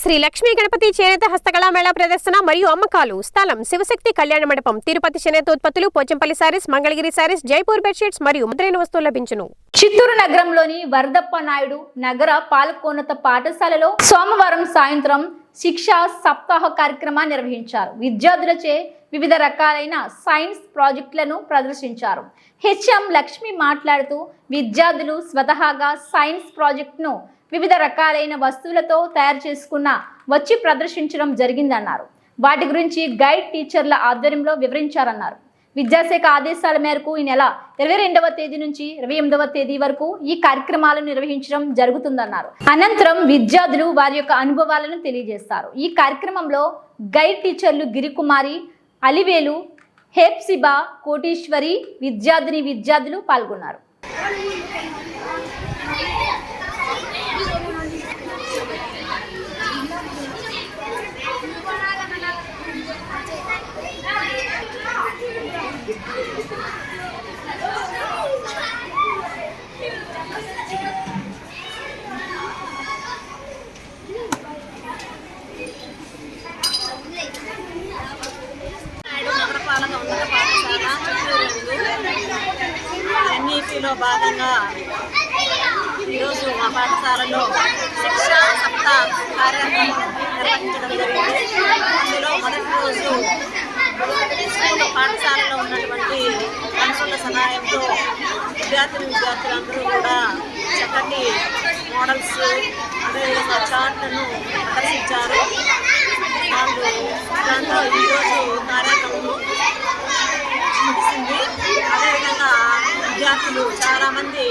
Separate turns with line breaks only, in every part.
శ్రీ లక్ష్మీ గణపతి చేనేత హస్తకళా మేళా ప్రదర్శన మరియు అమ్మకాలు. స్థలం శివశక్తి కళ్యాణ మండపం. తిరుపతి చేనేత ఉత్పత్తులు Pochampalli saris Mangalagiri saris Jaipur bedsheets మరియు ముద్రైన వస్తువులు లభించును.
చిత్తూరు నగరంలోని వరదప్ప నాయుడు నగర పాలకోన్నత పాఠశాలలో సోమవారం సాయంత్రం శిక్ష సప్తాహ కార్యక్రమాన్ని నిర్వహించారు. విద్యార్థులచే వివిధ రకాలైన సైన్స్ ప్రాజెక్టులను ప్రదర్శించారు. హెచ్ఎం లక్ష్మి మాట్లాడుతూ విద్యార్థులు స్వతహాగా సైన్స్ ప్రాజెక్టును వివిధ రకాలైన వస్తువులతో తయారు చేసుకున్న వచ్చి ప్రదర్శించడం జరిగిందన్నారు. వాటి గురించి గైడ్ టీచర్ల ఆధ్వర్యంలో వివరించారన్నారు. విద్యాశాఖ ఆదేశాల మేరకు ఈ నెల ఇరవై రెండవ తేదీ నుంచి ఇరవై ఎనిమిదవ తేదీ వరకు ఈ కార్యక్రమాలను నిర్వహించడం జరుగుతుందన్నారు. అనంతరం విద్యార్థులు వారి యొక్క అనుభవాలను తెలియజేస్తారు. ఈ కార్యక్రమంలో గైడ్ టీచర్లు గిరికుమారి అలివేలు హేప్సిబా కోటీశ్వరి విద్యార్థిని విద్యార్థులు పాల్గొన్నారు
నాయుడు నగరపాలక ఉన్నత పాఠశాల చిత్తూరు ఎన్ఈపిలో భాగంగా ఈరోజు మా పాఠశాలలో శిక్షా సప్తా కార్యక్రమం నిర్వహించడం జరిగింది అందులో విద్యార్థులు విద్యార్థులందరూ కూడా చక్కటి మోడల్స్ అదేవిధంగా చార్ట్లను ప్రదర్శించారు. వాళ్ళు దాంతో ఈరోజు కార్యక్రమం ముగిసింది. అదేవిధంగా విద్యార్థులు చాలామంది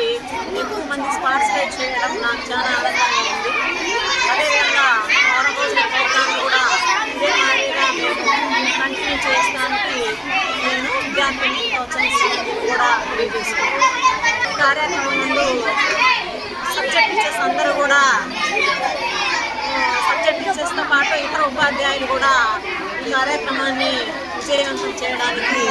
ఎక్కువ మంది పార్టిసిపేట్ చేయడం నాకు చాలా ఆనందంగా ఉంది. అదేవిధంగా వారం రోజుల ప్రోగ్రాం కూడా ఇదే మాదిరిగా మేము కంటిన్యూ చేయడానికి నేను విద్యార్థుల్ని ప్రోత్సహిస్తానని కూడా తెలియజేస్తున్నాను. కార్యక్రమం సబ్జెక్ట్ టీచర్స్ అందరూ కూడా సబ్జెక్ట్ టీచర్స్తో పాటు ఇతర ఉపాధ్యాయులు కూడా ఈ కార్యక్రమాన్ని విజయవంతం చేయడానికి